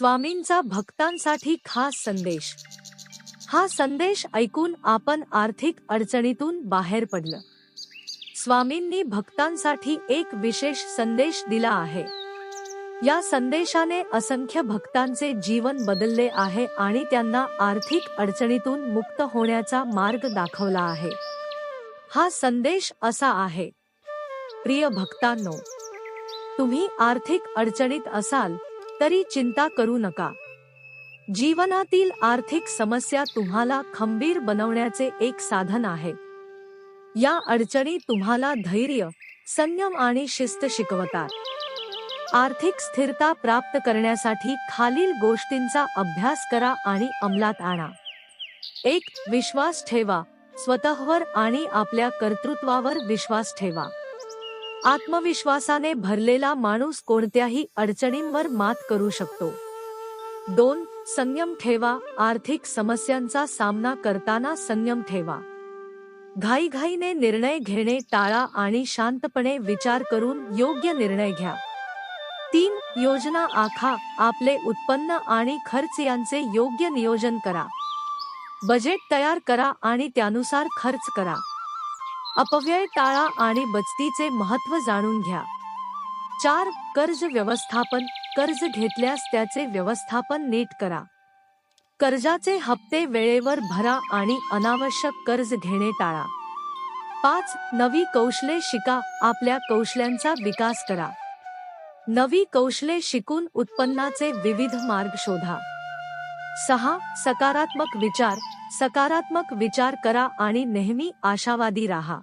स्वामींचा भक्तांसाठी खास संदेश. हा संदेश ऐकून आपण आर्थिक अडचणीतून बाहेर पडलं. स्वामींनी भक्तांसाठी एक विशेष संदेश दिला आहे. या संदेशाने असंख्य भक्तांचे जीवन बदलले आहे आणि त्यांना आर्थिक अडचणीतून मुक्त होण्याचा मार्ग दाखवला आहे. हा संदेश असा आहे. प्रिय भक्तांनो तुम्ही आर्थिक अडचणीत असाल तरी चिंता करू नका. जीवनातील आर्थिक समस्या तुम्हाला खंबीर बनवण्याचे एक साधन आहे. या अडचणी तुम्हाला धैर्य संयम आणि शिस्त शिकवतात. आर्थिक स्थिरता प्राप्त करण्यासाठी खालील गोष्टींचा अभ्यास करा आणि अंमलात आणा. एक विश्वास ठेवा. स्वतःवर आणि आपल्या कर्तृत्वावर विश्वास ठेवा. आत्मविश्वासाने भरलेला माणूस कोणत्याही अडचणींवर मात करू शकतो. दोन संयम ठेवा. आर्थिक समस्यांचा सामना करताना संयम ठेवा. घाईघाईने निर्णय घेणे टाळा आणि शांतपणे विचार करून योग्य निर्णय घ्या. तीन योजना आखा. आपले उत्पन्न आणि खर्च यांचे योग्य नियोजन करा. बजेट तयार करा आणि त्यानुसार खर्च करा. अपव्यय टाळा आणि बचतीचे महत्त्व जाणून घ्या. चार कर्ज व्यवस्थापन. कर्ज घेतल्यास त्याचे व्यवस्थापन नीट करा. कर्जाचे हप्ते वेळेवर भरा आणि अनावश्यक कर्ज घेणे टाळा. पाच नवी कौशले शिका. आपल्या कौशल्यांचा विकास करा. नवी कौशले शिकून उत्पन्नाचे विविध मार्ग शोधा. सहा सकारात्मक विचार. सकारात्मक विचार करा आणि नेहमी आशावादी राहा.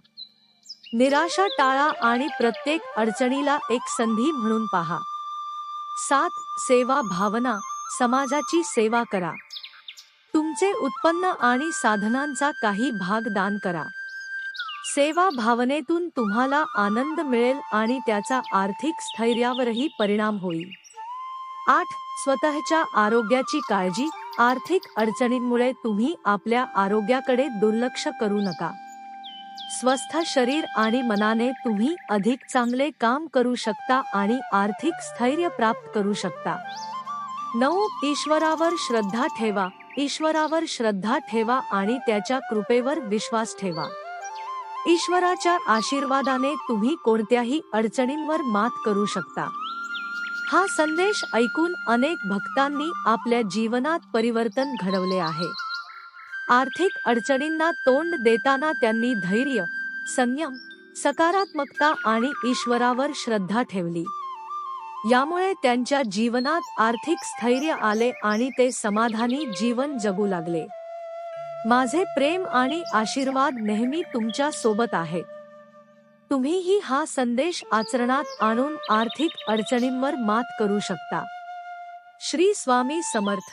निराशा टाळा आणि प्रत्येक अडचणीला एक संधी म्हणून पहा. सात सेवा भावना समाजाची सेवा करा. तुमचे उत्पन्न आणि साधनांचा काही भाग दान करा. सेवा भावनेतून तुम्हाला आनंद मिळेल आणि त्याचा आर्थिक स्थैर्यावरही परिणाम होईल. आठ स्वतःच्या आरोग्याची काळजी आर्थिक अडचणींमुळे तुम्ही आपल्या आरोग्याकडे दुर्लक्ष करू नका. स्वस्थ शरीर आणि मनाने तुम्ही अधिक चांगले काम करू शकता आणि आर्थिक स्थैर्य प्राप्त करू शकता. नऊ ईश्वरावर श्रद्धा ठेवा. ईश्वरावर श्रद्धा ठेवा आणि त्याच्या कृपेवर विश्वास ठेवा. ईश्वराच्या आशीर्वादाने तुम्ही कोणत्याही अडचणींवर मात करू शकता. हा संदेश ऐकून अनेक भक्तांनी आपल्या जीवनात परिवर्तन घडवले आहे. आर्थिक अडचणींना तोंड देताना त्यांनी धैर्य संयम सकारात्मकता आणि ईश्वरावर श्रद्धा ठेवली. यामुळे त्यांच्या जीवनात आर्थिक स्थैर्य आले आणि ते समाधानी जीवन जगू लागले. माझे प्रेम आणि आशीर्वाद नेहमी तुमच्यासोबत आहे. तुम्हीही हा संदेश आचरणात आणून आर्थिक अडचणींवर मात करू शकता. श्री स्वामी समर्थ.